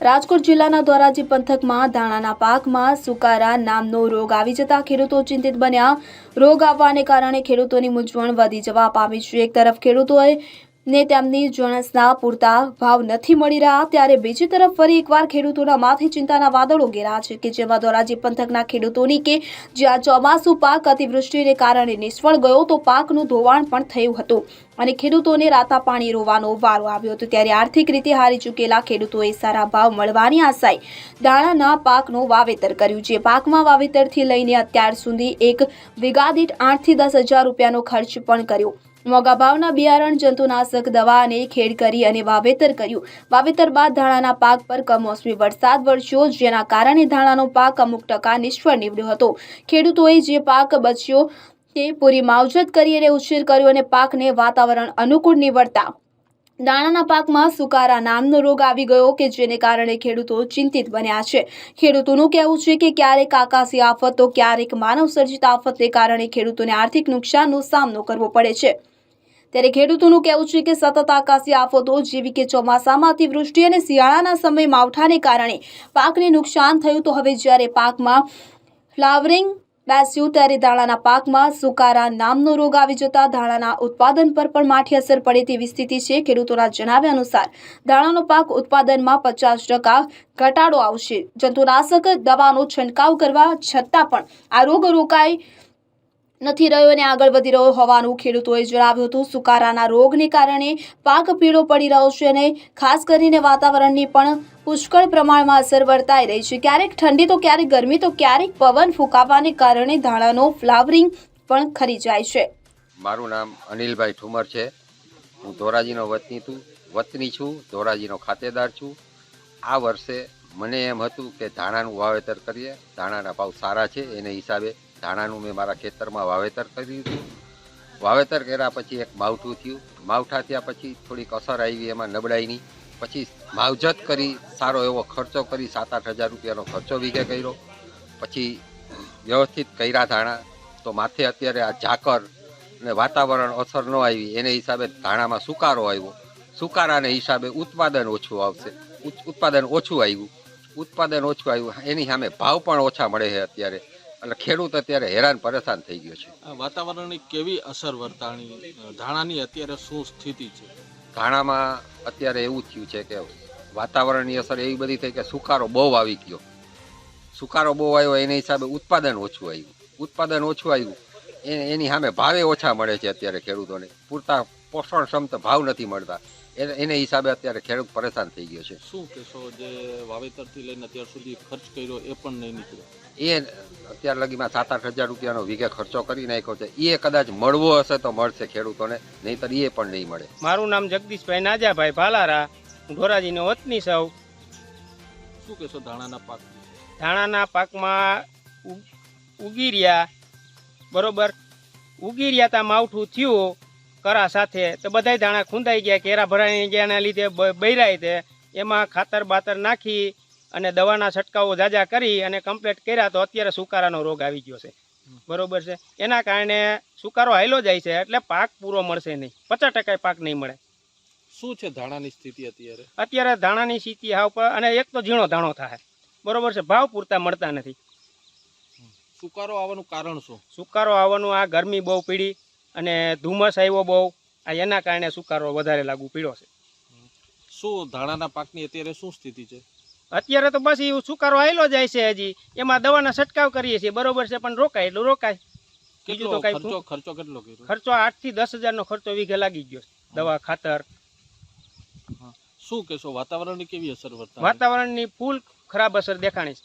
રાજકોટ જિલ્લાના ધોરાજી પંથકમાં ધાણાના પાકમાં સુકારા નામનો રોગ આવી જતા ખેડૂતો ચિંતિત બન્યા. રોગ આવવાને કારણે ખેડૂતોની મૂંઝવણ વધી જવા પામી છે. એક તરફ ખેડૂતોએ ને તેમની જણસના પૂરતા ભાવ નથી મળી રહ્યા, ત્યારે બીજી તરફ ફરી એકવાર ખેડૂતોના માથે ચિંતાના વાદળો ઘેરા છે કે જેમાં ધોરાજી પંથકના ખેડૂતોની કે જ્યાં ચોમાસુ પાક અતિવૃષ્ટિને કારણે નિષ્ફળ ગયો તો પાકનું ધોવાણ પણ થયું હતું. અને ખેડૂતોને રાતા પાણી રોવાનો વારો આવ્યો હતો, ત્યારે આર્થિક રીતે હારી ચૂકેલા ખેડૂતોએ સારા ભાવ મળવાની આશાએ દાણાના પાકનું વાવેતર કર્યું, જે પાકમાં વાવેતરથી લઈને અત્યાર સુધી એક વીઘા આઠથી દસ હજાર રૂપિયાનો ખર્ચ પણ કર્યો. મોંઘા ભાવના બિયારણ, જંતુનાશક, દવા અને ખેડ કરી અને વાવેતર કર્યું. વાવેતર બાદ ધાણાના પાક પર કમોસમી વરસાદ વરસ્યો, જેના કારણે ધાણાનો પાક અમુક ટકા નિષ્ફળ નીવડ્યો હતો. ખેડૂતોએ જે પાક બચ્યો તે પૂરી માવજત કરી અને ઉછેર કર્યો અને પાકને વાતાવરણ અનુકૂળ નીવડતા. દાણાના પાકમાં સુકારા નામનો રોગ આવી ગયો કે જેને કારણે ખેડૂતો ચિંતિત બન્યા છે. ખેડૂતોનું કહેવું છે કે ક્યારેક આકાશી આફત, ક્યારેક માનવસર્જિત આફતને કારણે ખેડૂતોને આર્થિક નુકસાનનો સામનો કરવો પડે છે. ત્યારે ખેડૂતોનું કહેવું છે કે સતત આકાશી આફતો, જેવી કે ચોમાસામાં અતિવૃષ્ટિ અને શિયાળાના સમય માવઠાને કારણે પાકને નુકસાન થયું, તો હવે જ્યારે પાકમાં ફ્લાવરિંગ બેસ્યું, ત્યારે દાણાના પાકમાં સુકારા નામનો રોગ આવી જતા દાણાના ઉત્પાદન પર પણ માઠી અસર પડે તેવી સ્થિતિ છે. ખેડૂતોના જણાવ્યા અનુસાર દાણાનો પાક ઉત્પાદનમાં પચાસ ટકા ઘટાડો આવશે. જંતુનાશક દવાનો છંટકાવ કરવા છતાં પણ આ રોગ રોકાય નથી રહ્યો અને આગળ વધી રહ્યો હોવાનું ખેડૂતોએ જણાવ્યું હતું. સુકારાના રોગને કારણે પાક પીળો પડી રહ્યો છે અને ખાસ કરીને વાતાવરણની પણ પુષ્કળ પ્રમાણમાં અસર વર્તાઈ રહી છે. ક્યારેક ઠંડી તો, ક્યારેક ગરમી તો, ક્યારેક પવન ફૂંકાવાને કારણે ધાણાનો ફ્લાવરિંગ પણ ખરી જાય છે. મારું નામ અનિલભાઈ ઠુમર છે. હું ધોરાજીનો વતની છું વતની છું, ધોરાજીનો ખાતેદાર છું. આ વર્ષે મને એમ હતું કે ધાણાનું વાવેતર કરીએ. ધાણાના ભાવ સારા છે, એને હિસાબે ધાણાનું મેં મારા ખેતરમાં વાવેતર કર્યું હતું. વાવેતર કર્યા પછી એક માવઠું થયું. માવઠા થયા પછી થોડીક અસર આવી, એમાં નબળાઈની પછી માવજત કરી, સારો એવો ખર્ચો કરી સાત આઠ હજાર રૂપિયાનો ખર્ચો વીઘે કર્યો. પછી વ્યવસ્થિત કર્યા ધાણા. તો માથે અત્યારે આ ઝાકર ને વાતાવરણ અસર ન આવી. એને હિસાબે ધાણામાં સુકારો આવ્યો. સુકારાને હિસાબે ઉત્પાદન ઓછું આવશે. ઉત- ઉત્પાદન ઓછું આવ્યું. ઉત્પાદન ઓછું આવ્યું. એની સામે ભાવ પણ ઓછા મળે છે અત્યારે. એટલે ખેડૂત અત્યારે હેરાન પરેશાન થઈ ગયો છે. આ વાતાવરણની કેવી અસર વર્તાણી? ધાણાની અત્યારે શું સ્થિતિ છે? ધાણામાં અત્યારે એવું થયું છે કે વાતાવરણની અસર એવી બધી થઈ કે સુકારો બહુ આવી ગયો. સુકારો બહુ આવ્યો એના હિસાબે ઉત્પાદન ઓછું આવ્યું. ઉત્પાદન ઓછું આવ્યું એની સામે ભાવે ઓછા મળે છે અત્યારે ખેડૂતોને. પૂરતા પોષણક્ષમ ભાવ નથી મળતા. એને એને હિસાબે અત્યારે ખેડૂત પરેશાન થઈ ગયો છે. શું કહેશો જે વાવેતરથી લઈને અત્યાર સુધી ખર્ચ કર્યો એ પણ નહીં નીકળ્યો એ અત્યાર લગીમાં સાત આઠ હજાર રૂપિયાનો વીઘે ખર્ચો કરી નાખ્યો છે. એ કદાચ મળવો હશે તો મળશે ખેડૂતોને નહીંતર એ પણ નહીં મળે. મારું નામ જગદીશભાઈ નાજાભાઈ ભાલારા. હું ધોરાજીનો વતની સૌ શું કહેશો ધાણાના પાક? ધાણાના પાકમાં ઉગી રહ્યા. બરોબર? ઉગી રહ્યા તા માવઠું થયું. કરા સાથે તો બધાય ધાણા ખૂંદાઈ ગયા કેરા ભરાઈ ગયાના લીધે બ- બૈરાય તે. એમાં ખાતર બાતર નાખી અને દવાના છંટકાવો જાજા કરી અને કમ્પ્લીટ કર્યા તો અત્યારે સુકારાનો રોગ આવી ગયો છે. બરોબર છે? એના કારણે સુકારો હાયલો જાય છે એટલે પાક પૂરો મળશે નહીં. પચાસ ટકા પાક નહીં મળે. શું છે ધાણાની સ્થિતિ અત્યારે? અત્યારે ધાણાની સ્થિતિ હાવ પર અને એક તો ઝીણો ધાણો થાય. બરોબર છે? ભાવ પૂરતા મળતા નથી. સુકારો આવવાનું કારણ શું? સુકારો આવવાનું આ ગરમી બહુ પીડી. અને ધુમ્મસ આવ્યો બહુ આ એના કારણે સુકારો વધારે લાગુ પીળો છે. શું ધાણાના પાકની અત્યારે શું સ્થિતિ છે? અત્યારે તો બસ એવું સુકારો આવેલો જાય છે હજી. એમાં દવાના છંટકાવ કરીએ છીએ બરોબર છે પણ રોકાય એટલું રોકાય. બીજું તો કઈ ખર્ચો ખર્ચો કેટલો ખર્ચો આઠથી દસ હજારનો ખર્ચો વીઘે લાગી ગયો છે. દવા ખાતર. શું કહેશો વાતાવરણની કેવી અસર વાતાવરણની ફૂલ ખરાબ અસર દેખાણી છે.